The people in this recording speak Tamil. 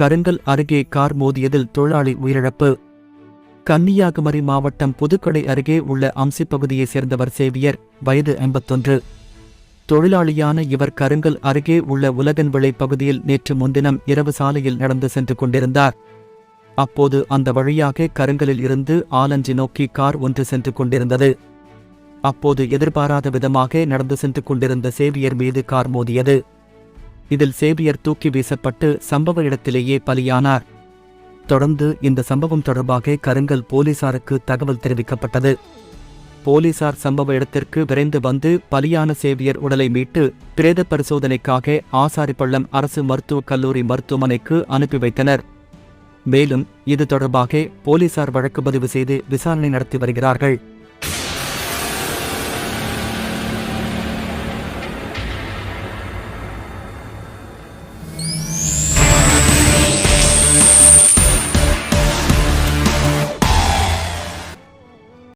கருங்கல் அருகே கார் மோதியதில் தொழிலாளி உயிரிழப்பு. கன்னியாகுமரி மாவட்டம் புதுக்கடை அருகே உள்ள அம்சி பகுதியைச் சேர்ந்தவர் சேவியர் வயது ஐம்பத்தொன்று. தொழிலாளியான இவர் கருங்கல் அருகே உள்ள உலகன் விளை பகுதியில் நேற்று முன்தினம் இரவு சாலையில் நடந்து சென்று கொண்டிருந்தார். அப்போது அந்த வழியாக கருங்கலில் இருந்து ஆலஞ்சி நோக்கி கார் ஒன்று சென்று கொண்டிருந்தது. அப்போது எதிர்பாராத விதமாக நடந்து சென்று கொண்டிருந்த சேவியர் மீது கார் மோதியது. இதில் சேவியர் தூக்கி வீசப்பட்டு சம்பவ இடத்திலேயே பலியானார். தொடர்ந்து இந்த சம்பவம் தொடர்பாக கருங்கல் போலீசாருக்கு தகவல் தெரிவிக்கப்பட்டது. போலீசார் சம்பவ இடத்திற்கு விரைந்து வந்து பலியான சேவியர் உடலை மீட்டு பிரேத பரிசோதனைக்காக ஆசாரிப்பள்ளம் அரசு மருத்துவக் கல்லூரி மருத்துவமனைக்கு அனுப்பி வைத்தனர். மேலும் இது தொடர்பாக போலீசார் வழக்கு பதிவு செய்து விசாரணை நடத்தி வருகிறார்கள்.